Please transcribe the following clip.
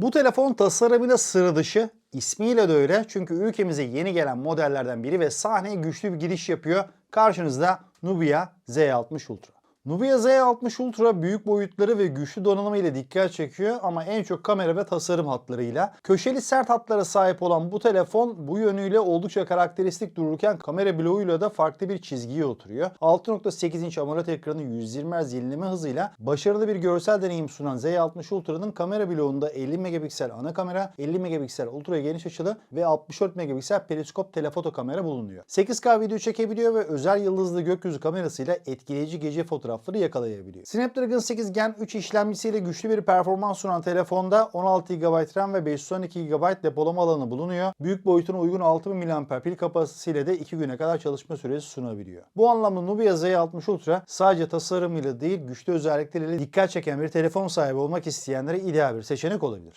Bu telefon tasarımıyla sıra dışı, ismiyle de öyle çünkü ülkemize yeni gelen modellerden biri ve sahneye güçlü bir giriş yapıyor. Karşınızda Nubia Z60 Ultra. Nubia Z60 Ultra büyük boyutları ve güçlü donanımı ile dikkat çekiyor ama en çok kamera ve tasarım hatlarıyla. Köşeli sert hatlara sahip olan bu telefon bu yönüyle oldukça karakteristik dururken kamera bloğuyla da farklı bir çizgiye oturuyor. 6.8 inç AMOLED ekranı 120 Hz yenileme hızıyla başarılı bir görsel deneyim sunan Z60 Ultra'nın kamera bloğunda 50 megapiksel ana kamera, 50 megapiksel ultra geniş açılı ve 64 megapiksel periskop telefoto kamera bulunuyor. 8K video çekebiliyor ve özel yıldızlı gökyüzü kamerasıyla etkileyici gece fotoğrafları yakalayabiliyor. Snapdragon 8 Gen 3 işlemcisiyle güçlü bir performans sunan telefonda 16 GB RAM ve 512 GB depolama alanı bulunuyor. Büyük boyutuna uygun 6000 mAh pil kapasitesiyle de 2 güne kadar çalışma süresi sunabiliyor. Bu anlamda Nubia Z60 Ultra sadece tasarımıyla değil güçlü özellikleriyle dikkat çeken bir telefon sahibi olmak isteyenlere ideal bir seçenek olabilir.